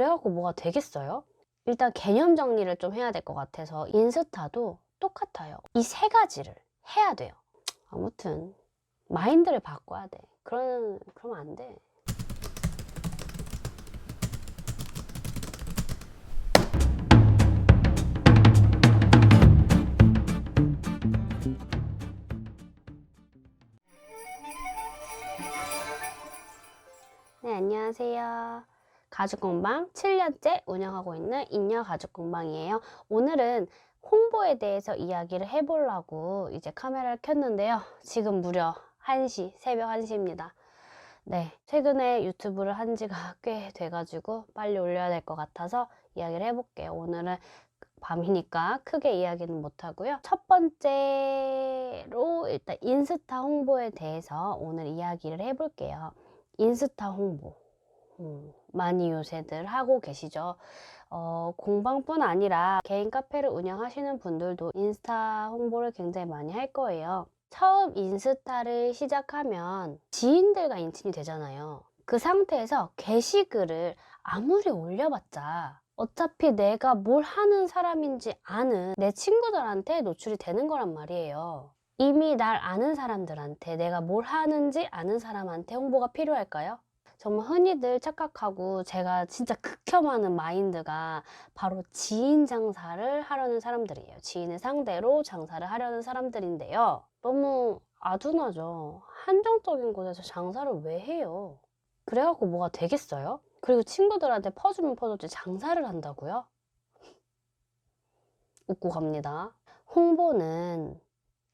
그래갖고 뭐가 되겠어요? 일단 개념 정리를 좀 해야 될 것 같아서 인스타도 똑같아요. 이 세 가지를 해야 돼요. 아무튼 마인드를 바꿔야 돼. 그런 그러면 안 돼. 가죽공방 7년째 운영하고 있는 인여 가죽공방이에요. 오늘은 홍보에 대해서 이야기를 해보려고 이제 카메라를 켰는데요. 지금 무려 1시, 새벽 1시입니다. 네, 최근에 유튜브를 한 지가 꽤 돼가지고 빨리 올려야 될 것 같아서 이야기를 해볼게요. 오늘은 밤이니까 크게 이야기는 못하고요. 첫 번째로 일단 인스타 홍보에 대해서 오늘 이야기를 해볼게요. 인스타 홍보. 음, 많이 요새들 하고 계시죠. 어, 공방뿐 아니라 개인 카페를 운영하시는 분들도 인스타 홍보를 굉장히 많이 할 거예요. 처음 인스타를 시작하면 지인들과 인친이 되잖아요. 그 상태에서 게시글을 아무리 올려봤자 어차피 내가 뭘 하는 사람인지 아는 내 친구들한테 노출이 되는 거란 말이에요. 이미 날 아는 사람들한테 내가 뭘 하는지 아는 사람한테 홍보가 필요할까요? 정말 흔히들 착각하고 제가 진짜 극혐하는 마인드가 바로 지인 장사를 하려는 사람들이에요. 지인을 상대로 장사를 하려는 사람들인데요. 너무 아둔하죠. 한정적인 곳에서 장사를 왜 해요? 그래갖고 뭐가 되겠어요? 그리고 친구들한테 퍼주면 퍼줬지 장사를 한다고요? 웃고 갑니다. 홍보는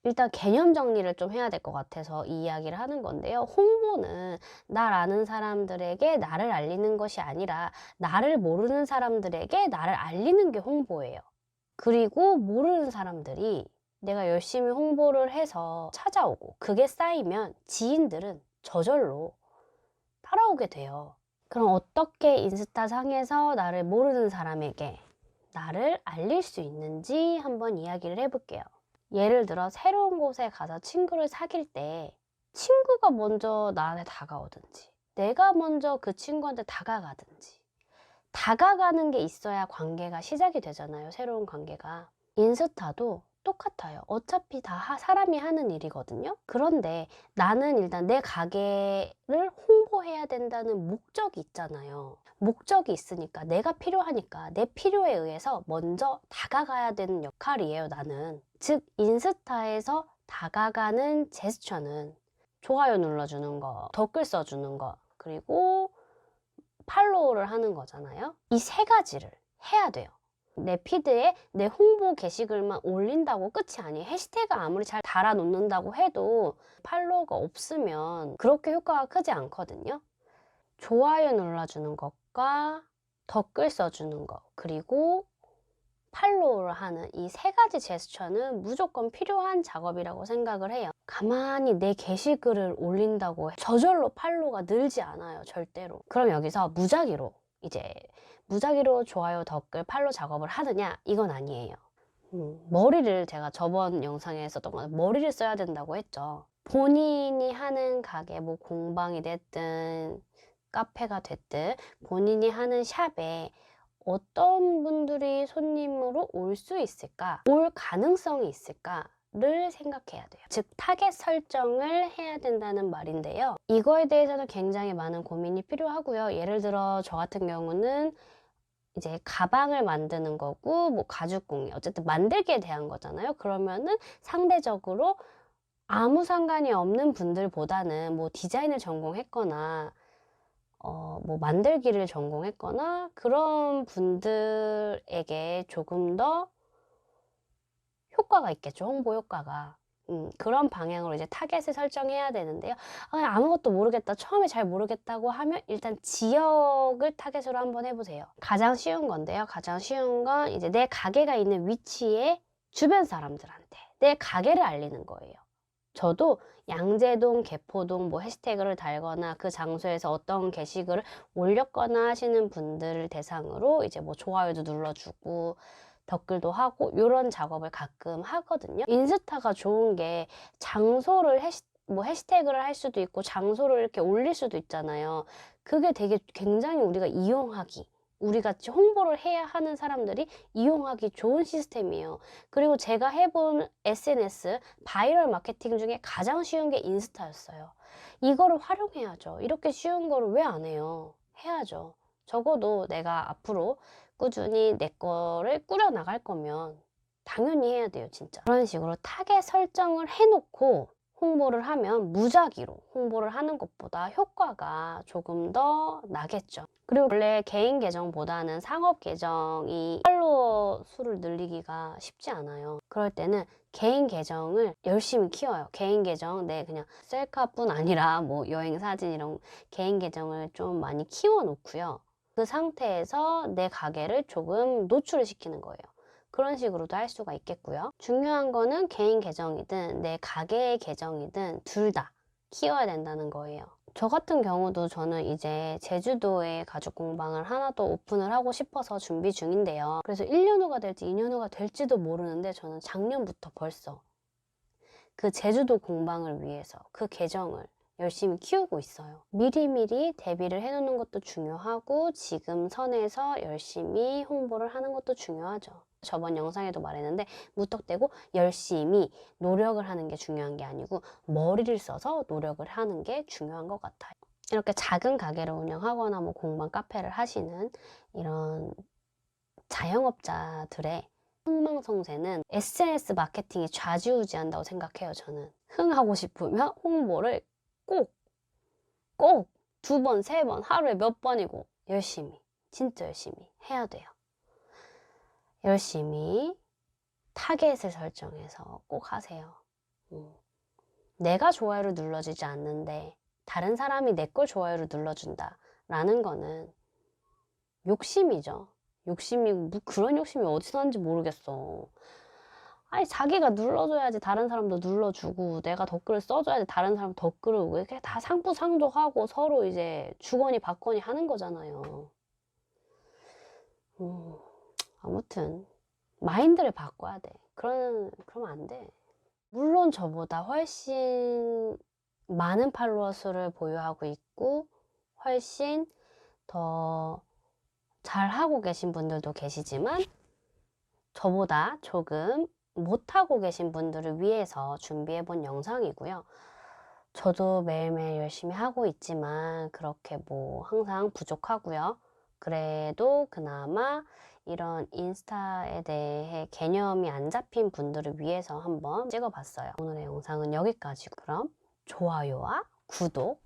일단 개념 정리를 좀 해야 될 것 같아서 이 이야기를 하는 건데요. 홍보는 날 아는 사람들에게 나를 알리는 것이 아니라 나를 모르는 사람들에게 나를 알리는 게 홍보예요. 그리고 모르는 사람들이 내가 열심히 홍보를 해서 찾아오고 그게 쌓이면 지인들은 저절로 따라오게 돼요. 그럼 어떻게 인스타 상에서 나를 모르는 사람에게 나를 알릴 수 있는지 한번 이야기를 해볼게요. 예를 들어 새로운 곳에 가서 친구를 사귈 때 친구가 먼저 나한테 다가오든지 내가 먼저 그 친구한테 다가가든지 다가가는 게 있어야 관계가 시작이 되잖아요. 새로운 관계가. 인스타도 똑같아요. 어차피 다 하- 사람이 하는 일이거든요. 그런데 나는 일단 내 가게를 홍보 해야 된다는 목적이 있잖아요. 목적이 있으니까 내가 필요하니까 내 필요에 의해서 먼저 다가가야 되는 역할이에요, 나는. 즉, 인스타에서 다가가는 제스처는 좋아요 눌러주는 거, 댓글 써주는 거, 그리고 팔로우를 하는 거잖아요. 이 세 가지를 해야 돼요. 내 피드에 내 홍보 게시글만 올린다고 끝이 아니에요. 해시태그 아무리 잘 달아놓는다고 해도 팔로워가 없으면 그렇게 효과가 크지 않거든요. 좋아요 눌러주는 것과 댓글 써주는 것, 그리고 팔로우를 하는 이 세 가지 제스처는 무조건 필요한 작업이라고 생각을 해요. 가만히 내 게시글을 올린다고 저절로 팔로우가 늘지 않아요, 절대로. 그럼 여기서 무작위로 이제 무작위로 좋아요, 댓글, 팔로 작업을 하느냐? 이건 아니에요. 음, 머리를 제가 저번 영상에 했었던 건 머리를 써야 된다고 했죠. 본인이 하는 가게, 뭐 공방이 됐든 카페가 됐든 본인이 하는 샵에 어떤 분들이 손님으로 올 수 있을까? 올 가능성이 있을까? 를 생각해야 돼요. 즉, 타겟 설정을 해야 된다는 말인데요. 이거에 대해서는 굉장히 많은 고민이 필요하고요. 예를 들어, 저 같은 경우는 이제 가방을 만드는 거고, 뭐 가죽공예, 어쨌든 만들기에 대한 거잖아요. 그러면은 상대적으로 아무 상관이 없는 분들보다는 뭐 디자인을 전공했거나, 어, 뭐 만들기를 전공했거나 그런 분들에게 조금 더 효과가 있겠죠. 홍보 효과가. 음, 그런 방향으로 이제 타겟을 설정해야 되는데요. 아, 아무것도 모르겠다. 처음에 잘 모르겠다고 하면 일단 지역을 타겟으로 한번 해보세요. 가장 쉬운 건데요. 가장 쉬운 건 이제 내 가게가 있는 위치에 주변 사람들한테 내 가게를 알리는 거예요. 저도 양재동, 개포동 뭐 해시태그를 달거나 그 장소에서 어떤 게시글을 올렸거나 하시는 분들을 대상으로 이제 뭐 좋아요도 눌러주고 댓글도 하고 이런 작업을 가끔 하거든요. 인스타가 좋은 게 장소를 해시, 뭐 해시태그를 할 수도 있고 장소를 이렇게 올릴 수도 있잖아요. 그게 되게 굉장히 우리가 이용하기 우리 같이 홍보를 해야 하는 사람들이 이용하기 좋은 시스템이에요. 그리고 제가 해본 SNS 바이럴 마케팅 중에 가장 쉬운 게 인스타였어요. 이거를 활용해야죠. 이렇게 쉬운 거를 왜 안 해요? 해야죠. 적어도 내가 앞으로 꾸준히 내 거를 꾸려 나갈 거면 당연히 해야 돼요, 진짜. 그런 식으로 타겟 설정을 해놓고 홍보를 하면 무작위로 홍보를 하는 것보다 효과가 조금 더 나겠죠. 그리고 원래 개인 계정보다는 상업 계정이 팔로워 수를 늘리기가 쉽지 않아요. 그럴 때는 개인 계정을 열심히 키워요. 개인 계정 내 그냥 셀카뿐 아니라 뭐 여행 사진 이런 개인 계정을 좀 많이 키워 놓고요. 그 상태에서 내 가게를 조금 노출을 시키는 거예요. 그런 식으로도 할 수가 있겠고요. 중요한 거는 개인 계정이든 내 가게의 계정이든 둘 다 키워야 된다는 거예요. 저 같은 경우도 저는 이제 제주도에 가죽 공방을 하나 더 오픈을 하고 싶어서 준비 중인데요. 그래서 1년 후가 될지 2년 후가 될지도 모르는데 저는 작년부터 벌써 그 제주도 공방을 위해서 그 계정을 열심히 키우고 있어요. 미리미리 대비를 해놓는 것도 중요하고 지금 선에서 열심히 홍보를 하는 것도 중요하죠. 저번 영상에도 말했는데 무턱대고 열심히 노력을 하는 게 중요한 게 아니고 머리를 써서 노력을 하는 게 중요한 것 같아요. 이렇게 작은 가게를 운영하거나 뭐 공방 카페를 하시는 이런 자영업자들의 흥망성쇠는 SNS 마케팅이 좌지우지한다고 생각해요, 저는. 흥하고 싶으면 홍보를 꼭, 꼭 두 번, 세 번, 하루에 몇 번이고 열심히, 진짜 열심히 해야 돼요. 열심히 타겟을 설정해서 꼭 하세요. 음. 내가 좋아요를 눌러주지 않는데 다른 사람이 내 걸 좋아요를 눌러준다. 라는 거는 욕심이죠. 욕심이고, 뭐 그런 욕심이 어디서 났는지 모르겠어. 아니, 자기가 눌러줘야지 다른 사람도 눌러주고, 내가 댓글을 써줘야지 다른 사람 댓글을 이렇게 다 상부상조하고 서로 이제 주거니 받거니 하는 거잖아요. 음, 아무튼, 마인드를 바꿔야 돼. 그런, 그러면 안 돼. 물론 저보다 훨씬 많은 팔로워 수를 보유하고 있고, 훨씬 더 잘하고 계신 분들도 계시지만, 저보다 조금 못하고 계신 분들을 위해서 준비해 본 영상이고요. 저도 매일매일 열심히 하고 있지만, 그렇게 뭐 항상 부족하고요. 그래도 그나마 이런 인스타에 대해 개념이 안 잡힌 분들을 위해서 한번 찍어봤어요. 오늘의 영상은 여기까지고 그럼 좋아요와 구독